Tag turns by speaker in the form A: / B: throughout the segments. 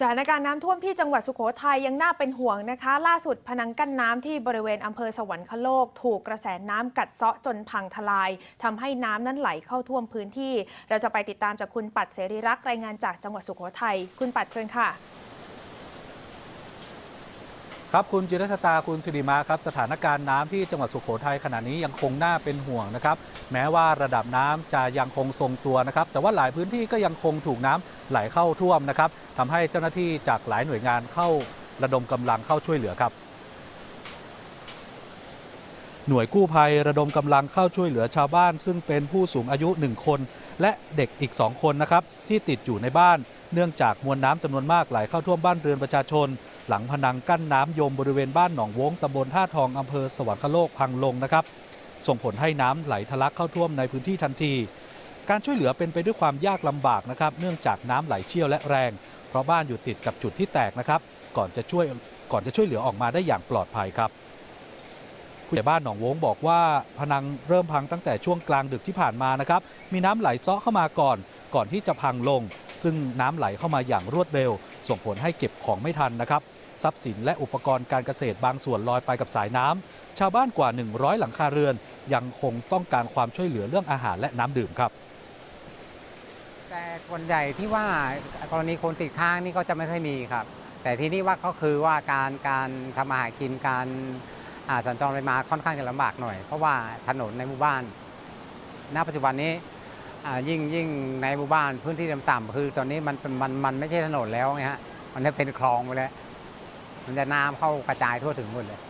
A: สถานการณ์น้ำท่วมที่จังหวัดสุโขทัยยังน่าเป็นห่วงนะคะ ล่าสุดพนังกั้นน้ำที่บริเวณอำเภอสวรรคโลก ถูกกระแสน้ำกัดเซาะจนพังทลายทำให้น้ำนั้นไหลเข้าท่วมพื้นที่ เราจะไปติดตามจากคุณปัดเสรีรักษ์รายงานจากจังหวัดสุโขทัยคุณปัดเชิญค่ะ
B: ครับคุณจิรชตาคุณสิริมาครับสถานการณ์น้ำที่จังหวัดสุโขทัยขณะนี้ยังคงน่าเป็นห่วงนะครับ แม้ว่าระดับน้ำจะยังคงทรงตัวนะครับ แต่ว่าหลายพื้นที่ก็ยังคงถูกน้ำไหลเข้าท่วมนะครับทำให้เจ้าหน้าที่จากหลายหน่วยงานเข้าระดมกำลังเข้าช่วยเหลือครับหน่วยกู้ภัยระดมกำลังเข้าช่วยเหลือชาวบ้าน ซึ่งเป็นผู้สูงอายุ 1 คน และเด็กอีก 2 คนนะครับที่ติดอยู่ในบ้าน เนื่องจากมวลน้ำจำนวนมากไหลเข้าท่วมบ้านเรือนประชาชน หลังพนังกั้นน้ำยมบริเวณบ้านหนองวงตำบลท่าทองอำเภอสวรรคโลกพังลงนะครับ ส่งผลให้น้ำไหลทะลักเข้าท่วมในพื้นที่ทันที การช่วยเหลือเป็นไปด้วยความยากลำบากนะครับ เนื่องจากน้ำไหลเชี่ยวและแรง เพราะบ้านอยู่ติดกับจุดที่แตกนะครับ ก่อนจะช่วยก่อนจะช่วยเหลือออกมาได้อย่างปลอดภัยครับผู้ใหญ่บ้านหนองวงบอกว่าพนังเริ่มพังตั้งแต่ช่วงกลางดึกที่ผ่านมานะครับ มีน้ำไหลซาะเข้ามาก่อน ก่อนที่จะพังลง ซึ่งน้ำไหลเข้ามาอย่างรวดเร็ว ส่งผลให้เก็บของไม่ทันนะครับ ทรัพย์สินและอุปกรณ์การเกษตรบางส่วนลอยไปกับสายน้ำชาวบ้านกว่า 100 หลังคาเรือน ยังคงต้องการความช่วยเหลือเรื่องอาหารและน้ำดื่มครับ
C: แต่ส่วนใหญ่ที่ว่ากรณีคนติดค้างนี่ก็จะไม่ค่อยมีครับ แต่ที่นี่ว่าก็คือว่าการการทำอาหารกินการอาสัญจรไปมาค่อนข้างจะลำบากหน่อย เพราะว่าถนนในหมู่บ้าน ณ ปัจจุบันนี้ยิ่งยิ่งในหมู่บ้านพื้นที่ต่ำๆคือตอนนี้มันเป็นมันมันไม่ใช่ถนนแล้วไงฮะมันจะเป็นคลองไปแล้ว มันจะน้ำเข้ากระจายทั่วถึงหมดเลย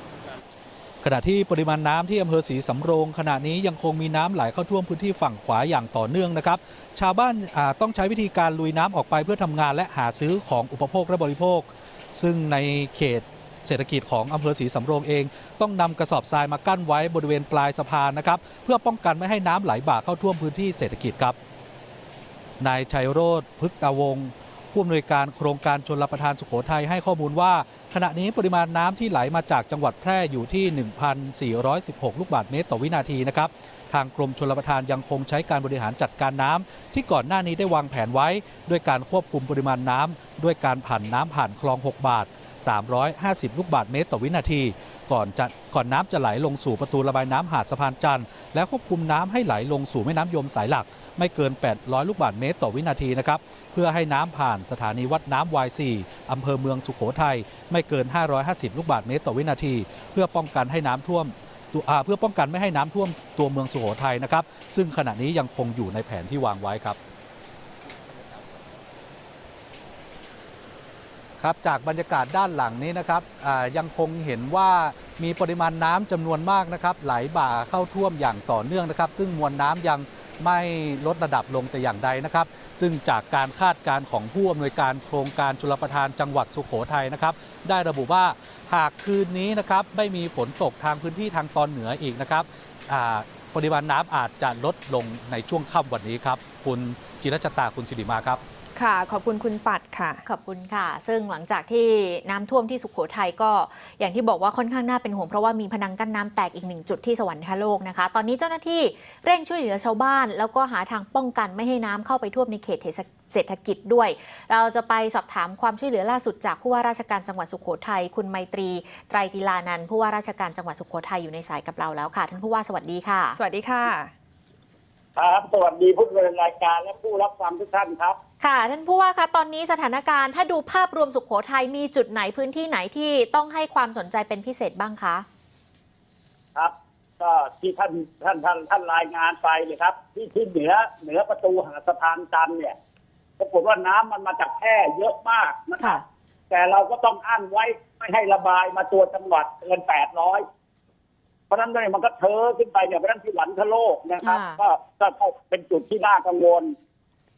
B: ขณะที่ปริมาณน้ำที่อำเภอศรีสำโรงขณะนี้ยังคงมีน้ำไหลเข้าท่วมพื้นที่ฝั่งขวาอย่างต่อเนื่องนะครับ ชาวบ้านอ่าต้องใช้วิธีการลุยน้ำออกไปเพื่อทำงาน และหาซื้อของอุปโภคและบริโภค ซึ่งในเขตเศรษฐกิจของอำเภอศรีสำโรงเอง ต้องนำกระสอบทรายมากั้นไว้บริเวณปลายสะพานนะครับเพื่อป้องกันไม่ให้น้ำไหลบ่าเข้าท่วมพื้นที่เศรษฐกิจครับนายชัยโรธพฤกตาวงศ์ ผู้อำนวยการโครงการชนรับประทานสุโขทัยให้ข้อมูลว่า ขณะนี้ปริมาณน้ำที่ไหลมาจากจังหวัดแพร่อยู่ที่ 1,416 ลูกบาศก์เมตรต่อวินาทีนะครับทางกรมชลประทานยังคงใช้การบริหารจัดการน้ำที่ก่อนหน้านี้ได้วางแผนไว้ ด้วยการควบคุมปริมาณน้ำด้วยการผ่านน้ำผ่านคลอง 6 บาท 350 ลูกบาศก์เมตรต่อวินาที ก่อนจะก่อนน้ำจะไหลลงสู่ประตูระบายน้ำหาดสะพานจันทร์และควบคุมน้ำให้ไหลลงสู่แม่น้ำยมสายหลัก ไม่เกิน 800 ลูกบาศก์เมตรต่อวินาทีนะครับเพื่อให้น้ำผ่านสถานีวัดน้ำวาย4อำเภอเมืองสุโขทัยไม่เกิน 550 ลูกบาศก์เมตรต่อวินาที เพื่อป้องกันให้น้ำท่วมตัวเพื่อป้องกันไม่ให้น้ำท่วมตัวเมืองสุโขทัยนะครับซึ่งขณะนี้ยังคงอยู่ในแผนที่วางไว้ครับ ครับจากบรรยากาศด้านหลังนี้นะครับยังคงเห็นว่ามีปริมาณน้ำจำนวนมากนะครับ ไหลบ่าเข้าท่วมอย่างต่อเนื่องนะครับ ซึ่งมวลน้ำยังไม่ลดระดับลงแต่อย่างใดนะครับ ซึ่งจากการคาดการณ์ของผู้อำนวยการโครงการชลประทานจังหวัดสุโขทัยนะครับ ได้ระบุว่าหากคืนนี้นะครับไม่มีฝนตกทางพื้นที่ทางตอนเหนืออีกนะครับปริมาณน้ำอาจจะลดลงในช่วงค่ำวันนี้ครับ คุณจิรชตาคุณสิริมาครับ
A: ค่ะ ขอบคุณคุณปัดค่ะ
D: ขอบคุณค่ะ ซึ่งหลังจากที่น้ำท่วมที่สุขโขทัยก็อย่างที่บอกว่าค่อนข้างน่าเป็นห่วงเพราะว่ามีพนังกั้นน้ำแตกอีกหนึ่งจุดที่สวรรคโลกนะคะ ตอนนี้เจ้าหน้าที่เร่งช่วยเหลือชาวบ้าน แล้วก็หาทางป้องกันไม่ให้น้ำเข้าไปท่วมในเขตเศรษฐกิจด้วย เราจะไปสอบถามความช่วยเหลือล่าสุดจากผู้ว่าราชการจังหวัดสุขโขทัยคุณไมตรีไตรติลานันท์ผู้ว่าราชการจังหวัดสุขโขทัยอยู่ในสายกับเราแล้วค่ะท่านผู้ว่าสวัสดีค่ะ
A: สวัสดีค่ะ
E: ครับ สวัสดีผู้ดำเนินรายการและผู้รับฟังทุกท่านครับ
D: ค่ะท่านผู้ว่าคะตอนนี้สถานการณ์ถ้าดูภาพรวมสุขโขทัยมีจุดไหนพื้นที่ไหนที่ต้องให้ความสนใจเป็นพิเศษบ้างคะ
E: ครับ ก็ที่ท่านท่านท่านท่านรายงานไปเลยครับ ที่ที่เหนือเหนือประตูหาดสะพานจันทร์เนี่ยปรากฏว่าน้ำมันมาจากแพร่เยอะมากนะครับ
D: ค่ะ
E: แต่เราก็ต้องอั้นไว้ไม่ให้ระบายมาตัวจังหวัดเกินแปดร้อยเพราะฉะนั้นเนี่ยมันก็เทอะขึ้นไปเนี่ยเพราะฉะนั้นที่หวันทะโลกนะครับก็ก็ก็เป็นจุดที่น่ากังวล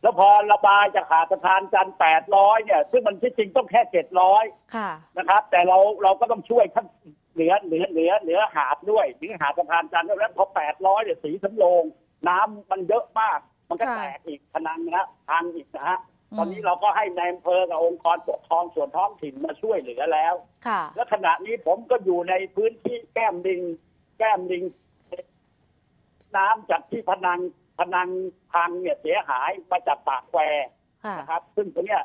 E: แล้วพอระบายจากหาดสะพานจันทร์แปดร้อยเนี่ย ซึ่งมันที่จริงต้องแค่เจ็ดร้อย
D: ค่ะ
E: นะครับ แต่เราเราก็ต้องช่วยท่านเหนือเหนือเหนือเหนือหาดด้วยเหนือหาดสะพานจันทร์แล้วพอแปดร้อยเนี่ยสีสำโรงน้ำมันเยอะมาก มันก็
A: ค่ะ
E: แตกอีกพนังนะพังอีกนะฮะ
D: อืม
E: ตอนนี้เราก็ให้ในอำเภอกับองค์กรปกครองส่วนท้องถิ่นมาช่วยเหลือแล้ว
D: ค่ะ
E: และขณะนี้ผมก็อยู่ในพื้นที่แก้มลิง แก้มลิง น้ำจากที่พนัง พนังพังเนี่ยเสียหายมาจากปากแคว
D: ค่ะ
E: นะครับ ซึ่งตรงเนี้ย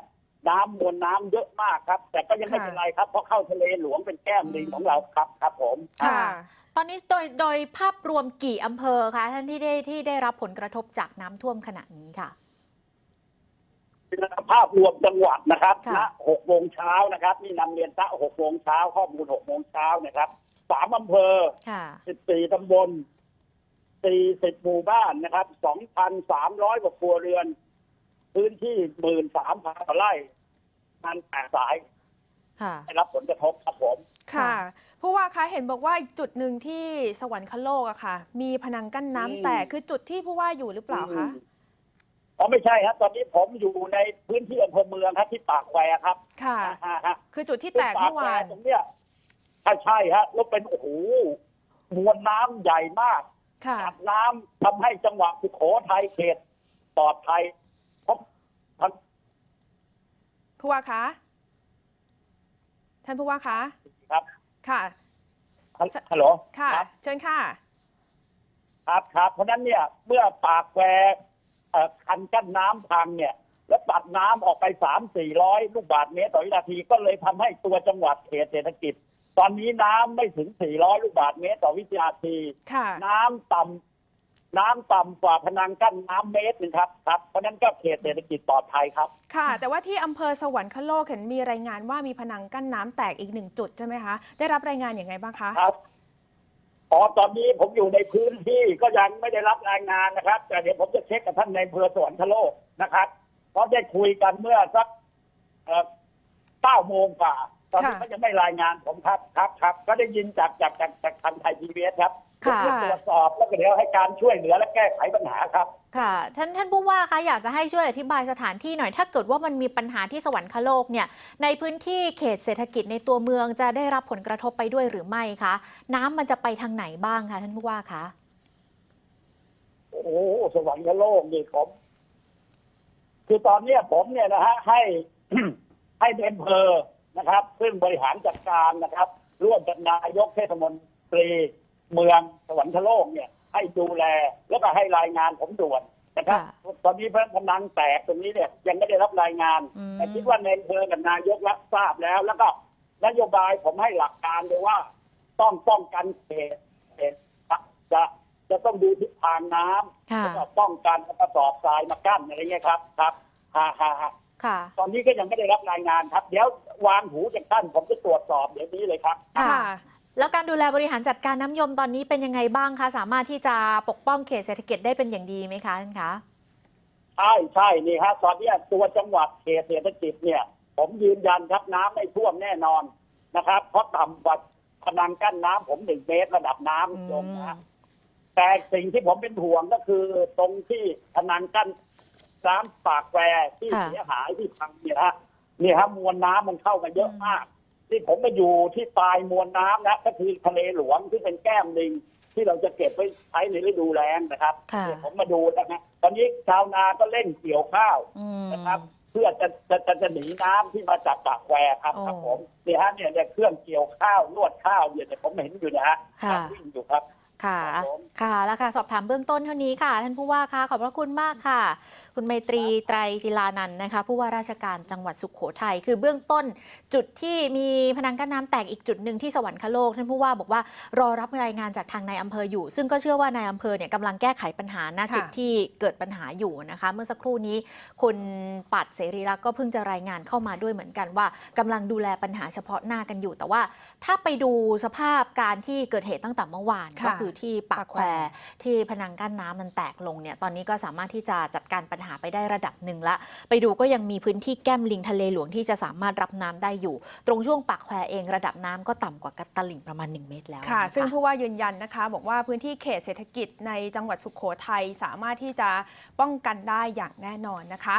E: น้ำมวลน้ำเยอะมากครับ แต่ก็ยังไม่
A: ค่ะ
E: เป็นไรครับเพราะเข้าทะเลหลวงเป็นแก้มลิงของเราครับครับผม
A: ค่ะ
D: ตอนนี้โดยโดยภาพรวมกี่อำเภอคะท่านที่ได้ที่ได้รับผลกระทบจากน้ำท่วมขณะนี้ค่ะ
E: ภาพรวมจังหวัดนะครับ
D: ค่ะ
E: ณหกโมงเช้านะครับ นี่นำเรียนณหกโมงเช้าข้อมูลหกโมงเช้านะครับสามอำเภอ
D: ค่ะ
E: สิบสี่ตำบล สี่สิบหมู่บ้านนะครับสองพันสามร้อยกว่าครัวเรือน พื้นที่หมื่นสามพันไร่มันแปดสาย
D: ค่ะ
E: ได้รับผลกระทบครับผม
A: ค่ะ ผู้ว่าคะเห็นบอกว่าอีกจุดหนึ่งที่สวรรคโลกอะค่ะ มีพนังกั้นน้ำ
E: อืม
A: แตกคือจุดที่ผู้ว่าอยู่หรือเปล่าคะ
E: อืมอ๋อไม่ใช่ครับ ตอนนี้ผมอยู่ในพื้นที่อำเภอเมืองครับที่ปากแควครับ
A: ค่ะ
E: อ่าฮะ
A: คือจุดที่แตกเมื่อวาน
E: ปแควตรงเนี้ยถ้าใช่ฮะแล้วเป็นโอ้โหมวลน้ำใหญ่มาก
A: ค่ะ
E: กัดน้ำทำให้จังหวัดสุโขทัยเขตปลอดภัยเพราะทั้ง
A: ผู้ว่าคะท่านผู้ว่าคะ
E: ครับ
A: ค่ะ
E: ฮัลโหล
A: ค่ะ
E: รับ
A: เชิญค่ะ
E: ครับครับเพราะฉะนั้นเนี่ยเมื่อปากแควเอ่อคันกั้นน้ำพังเนี่ย แล้วตัดน้ำออกไปสามสี่ร้อยลูกบาศก์เมตรต่อวินาทีก็เลยทำให้ตัวจังหวัดเขตเศรษฐกิจ ตอนนี้น้ำไม่ถึงสี่ร้อยลูกบาศก์เมตรต่อวินาที
A: ค่ะ
E: น้ำต่ำน้ำต่ำกว่าพนังกั้นน้ำเมตรหนึงครับครับเพราะฉะนั้นก็เขตเศรษฐกิจปลอดภัยครับ
A: ค่ะ แต่ว่าที่อำเภอสวรรคโลกเห็นมีรายงานว่ามีพนังกั้นน้ำแตกอีกหนึ่งจุดใช่ไหมคะ ได้รับรายงานอย่างไงบ้างคะ
E: ครับอ๋อตอนนี้ผมอยู่ในพื้นที่ก็ยังไม่ได้รับรายงานนะครับ แต่เดี๋ยวผมจะเช็คกับท่านในอำเภอสวรรคโลกนะครับ เพราะได้คุยกันเมื่อสักเก้าโมงกว่า ตอนนี้
A: ค่ะ
E: เขายังไม่รายงานผมครับครับครับก็ได้ยินจากจากจากจากทางไทยทีวีครับ
D: ค่ะ
E: เพื่อตรวจสอบแล้วก็เดี๋ยวให้การช่วยเหลือและแก้ไขปัญหาครับ
D: ค่ะ ท่านท่านผู้ว่าคะอยากจะให้ช่วยอธิบายสถานที่หน่อย ถ้าเกิดว่ามันมีปัญหาที่สวรรคโลกเนี่ยในพื้นที่เขตเศรษฐกิจในตัวเมืองจะได้รับผลกระทบไปด้วยหรือไม่คะ น้ำมันจะไปทางไหนบ้างคะท่านผู้ว่าคะ
E: โอ้โหสวรรคโลกนี่ผมคือตอนเนี้ยผมเนี่ยนะฮะให้ให้ในอำเภอ นะครับ ซึ่งบริหารจัดการนะครับ ร่วมกับนายกเทศมนตรีเมืองสวรรคโลกเนี่ย ให้ดูแลแล้วก็ให้รายงานผมด่วนนะครับ
D: ค่ะ
E: ตอนนี้พระพนังแตกตรงนี้เนี่ยยังไม่ได้รับรายงาน
D: อืม
E: แต่คิดว่าในอำเภอกับนายกรับทราบแล้ว แล้วก็นโยบายผมให้หลักการเลยว่า ต้องป้องกันเขตเขตจะจะต้องดูทิศทางน้ำ
D: ค่ะ
E: แล้วก็ป้องกันกระสอบทรายมากั้นอะไรเงี้ยครับครับฮะฮะฮะ
D: ค่ะ
E: ตอนนี้ก็ยังไม่ได้รับรายงานครับ เดี๋ยววางหูจากท่านผมจะตรวจสอบเดี๋ยวนี้เลยครับ
D: ค่ะ
A: ค่ะ
D: แล้วการดูแลบริหารจัดการน้ำยมตอนนี้เป็นยังไงบ้างคะ สามารถที่จะปกป้องเขตเศรษฐกิจได้เป็นอย่างดีไหมคะท่านคะ
E: ใช่ใช่นี่ฮะตอนเนี้ยตัวจังหวัดเขตเศรษฐกิจเนี่ย ผมยืนยันครับน้ำไม่ท่วมแน่นอนนะครับ เพราะต่ำกว่าพนังกั้นน้ำผมหนึ่งเมตรระดับน้ำลงนะฮะแต่สิ่งที่ผมเป็นห่วงก็คือตรงที่พนังกั้น น้ำปากแควที่
D: ค่ะ
E: เสียหายที่พังเนี่ยฮะเนี่ยฮะมวลน้ำมันเข้ามาเยอะมาก ที่ผมมาอยู่ที่ปลายมวลน้ำนะก็คือทะเลหลวงที่เป็นแก้มลิงที่เราจะเก็บไว้ใช้ในฤดูแล้งนะครับ
D: ค่ะ
E: เนี่ยผมมาดูนะฮะตอนนี้ชาวนาก็เร่งเกี่ยวข้าว
D: อืม
E: นะครับเพื่อจะจะจะจะหนีน้ำที่มาจากปากแควครับ
D: โอ้
E: ครับผมเนี่ยฮะเนี่ยเนี่ยเครื่องเกี่ยวข้าวนวดข้าวเนี่ยเนี่ยผมเห็นอยู่นะฮะ
D: ค่ะ
E: วิ่งอยู่ครับ
D: ค่ะ
E: ครับผม
D: ค่ะ แล้วค่ะ สอบถามเบื้องต้นเท่านี้ค่ะ ท่านผู้ว่าค่ะ ขอบพระคุณมากค่ะ คุณไมตรีไตรติลานันท์นะคะ ผู้ว่าราชการจังหวัดสุขโขทัย คือเบื้องต้นจุดที่มีพนังกั้นน้ำแตกอีกจุดหนึ่งที่สวรรคโลก ท่านผู้ว่าบอกว่ารอรับรายงานจากทางนายอำเภออยู่ ซึ่งก็เชื่อว่านายอำเภอเนี่ยกำลังแก้ไขปัญหาณ
A: ค่ะ
D: จุดที่เกิดปัญหาอยู่นะคะ เมื่อสักครู่นี้คุณปัดเสรีรักษ์ก็เพิ่งจะรายงานเข้ามาด้วยเหมือนกันว่ากำลังดูแลปัญหาเฉพาะหน้ากันอยู่ แต่ว่าถ้าไปดูสภาพการที่เกิดเหตุตั้งแต่เมื่อวาน
A: ค่ะ
D: ก็คือที่ปากแคว
A: ปากแคว
D: ที่พนังกั้นน้ำมันแตกลงเนี่ยตอนนี้ก็สามารถที่จะจัดการปัญหาไปได้ระดับหนึ่งละ ไปดูก็ยังมีพื้นที่แก้มลิงทะเลหลวงที่จะสามารถรับน้ำได้อยู่ ตรงช่วงปากแควเองระดับน้ำก็ต่ำกว่ากัตลิ่งประมาณ 1 เมตรแล้ว
A: ค่ะ
D: น
A: ซึ่งผู้ว่ายืนยันนะคะ บอกว่าพื้นที่เขตเศรษฐกิจในจังหวัดสุขโขทัยสามารถที่จะป้องกันได้อย่างแน่นอนนะคะ